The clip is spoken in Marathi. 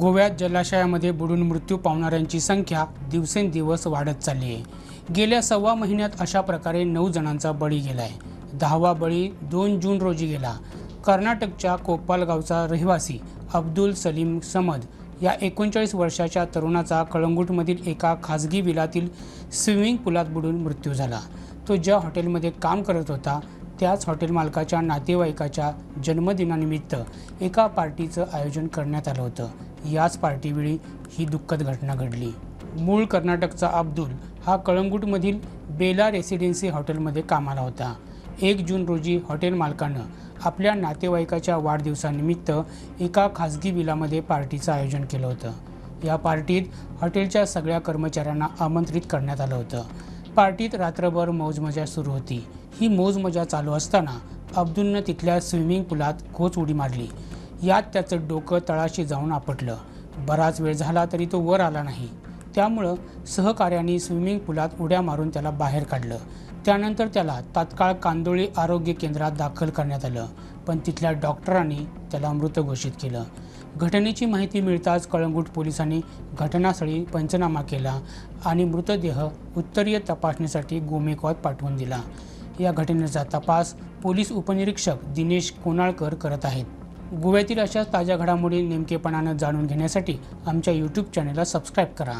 गोव्यात जलाशयामध्ये बुडून मृत्यू पावणाऱ्यांची संख्या दिवसेंदिवस वाढत चालली आहे गेल्या सव्वा महिन्यात अशा प्रकारे नऊ जणांचा बळी गेला आहे दहावा बळी दोन जून रोजी गेला. कर्नाटकच्या कोपालगावचा रहिवासी अब्दुल सलीम समद या एकोणचाळीस वर्षाच्या तरुणाचा कळंगूटमधील एका खाजगी विलातील स्विमिंग पुलात बुडून मृत्यू झाला. तो ज्या हॉटेलमध्ये काम करत होता त्याच हॉटेल मालकाच्या नातेवाईकाच्या जन्मदिनानिमित्त एका पार्टीचं आयोजन करण्यात आलं होतं. याच पार्टीवेळी ही दुःखद घटना घडली. मूळ कर्नाटकचा अब्दुल हा कळंगूटमधील बेला रेसिडेन्सी हॉटेलमध्ये कामाला होता. एक जून रोजी हॉटेल मालकानं आपल्या नातेवाईकाच्या वाढदिवसानिमित्त एका खाजगी विलामध्ये पार्टीचं आयोजन केलं होतं. या पार्टीत हॉटेलच्या सगळ्या कर्मचाऱ्यांना आमंत्रित करण्यात आलं होतं. पार्टीत रात्रभर मौजमजा सुरू होती. ही मौजमजा चालू असताना अब्दुलनं तिथल्या स्विमिंग पुलात खोच उडी मारली. यात त्याचं डोकं तळाशी जाऊन आपटलं. बराच वेळ झाला तरी तो वर आला नाही. त्यामुळं सहकार्याने स्विमिंग पुलात उड्या मारून त्याला बाहेर काढलं. त्यानंतर त्याला तात्काळ कांदोळी आरोग्य केंद्रात दाखल करण्यात आलं. पण तिथल्या डॉक्टरांनी त्याला मृत घोषित केलं. घटनेची माहिती मिळताच कळंगूट पोलिसांनी घटनास्थळी पंचनामा केला आणि मृतदेह उत्तरीय तपासणीसाठी गोमेकवात पाठवून दिला. या घटनेचा तपास पोलीस उपनिरीक्षक दिनेश कोनाळकर करत आहेत. गोव्यातील अशा ताज्या घडामोडी नेमकेपणानं जाणून घेण्यासाठी आमच्या यूट्यूब चॅनलला सबस्क्राईब करा.